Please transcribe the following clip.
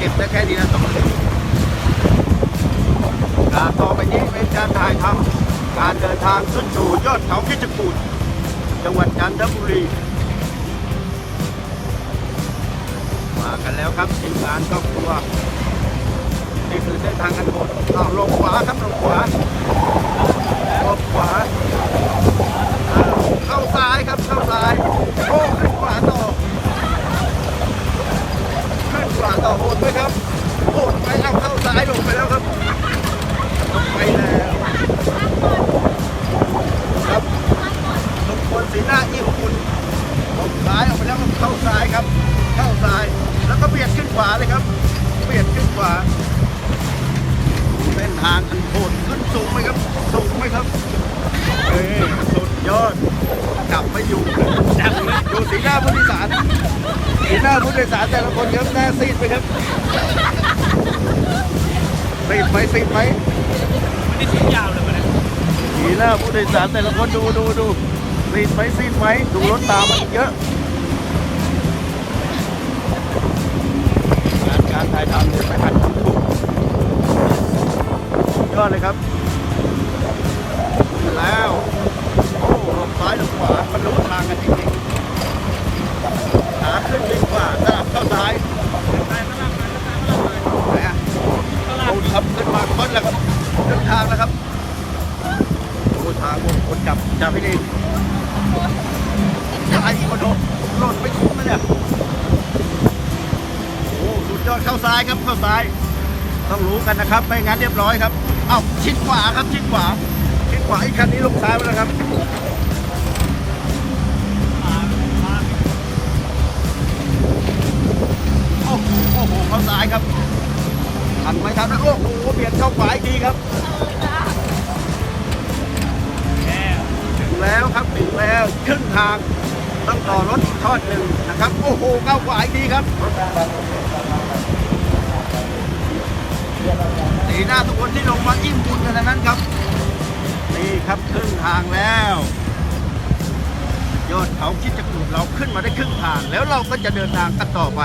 เก็บได้แค่นี้นะสองต่อไปนี้เป็นการถ่ายทำการเดินทางขึ้นสู่ยอดเขาคิดกูดจังหวัดจันทบุรีมากันแล้วครับทีมงานครอบครัวนี่คือเส้นทางกันหมดอ้าลงขวาครับลงขวาลงขวาอ้าวเข้าซ้ายครับเข้าซ้ายโอ้ขึ้นขวาต่อขึ้นขวาต่อโหดไหมครับโหดไปเอาเข้าซ้ายลงไปแล้วครับลงไปแล้วครับลงบนสีหน้าอิ่มคุณลงซ้ายออกไปแล้วเข้าซ้ายครับ เข้าซ้าย แล้วก็เบียดขึ้นข วาเลยครับเบียดขึ้นขวาเส้นทางอันโหดขึ้นสูงไหมครับ สูงไหมครับเอ้ยสุดยอดจับไม่อยู่จับไม่ดูสีหน้าผู้โดยสารสีหน้าผู้โดยสารแต่ละคนครับหน้าซีดไปครับซีดไหมซีดไหมไม่ได้ชิ้นยาวเลยมันสีหน้าผู้โดยสารแต่ละคนดูดูดูซีดไหมซีดไหมดูรถตามมาอีกเยอะ การถ่ายทำเนี่ยไม่ทันยอดเลยครับ แล้ว โอ้ลงซ้ายลงขวามันรู้ทางกันจริงๆขาขึ้นดีกว่าสลับเข้าซ้ายไหนอะโอ้ครับขึ้นมาค้นแล้วครับขึ้นทางแล้วครับโอ้ทางคนจับจับให้ดี อ้สุดยอดเข้าซ้ายครับเข้าซ้าย ต้องรู้กันนะครับ ไม่งั้นเรียบร้อยครับ เอ้าชิดขวาครับชิดขวาชิดขวาอีกคันนี้ลงซ้ายไปแล้วครับโอ้โหโอ้โหเข้าซ้ายครับทันไหมทันโอ้โหเบียดเข้าขวาอีกทีครับถึงแล้วครับถึงแล้วครึ่งทางต้องต่อรถอีกทอดหนึ่งนะครับ โอ้โหเข้าขวาอีกทีครับ หน้าทุกคนที่ลงมาอิ่มบุญกันทั้งนั้นครับ นี่ครับครึ่งทางแล้ว ยอดเขาคิดจะกูดเราขึ้นมาได้ครึ่งทาง แล้วเราก็จะเดินทางกันต่อไป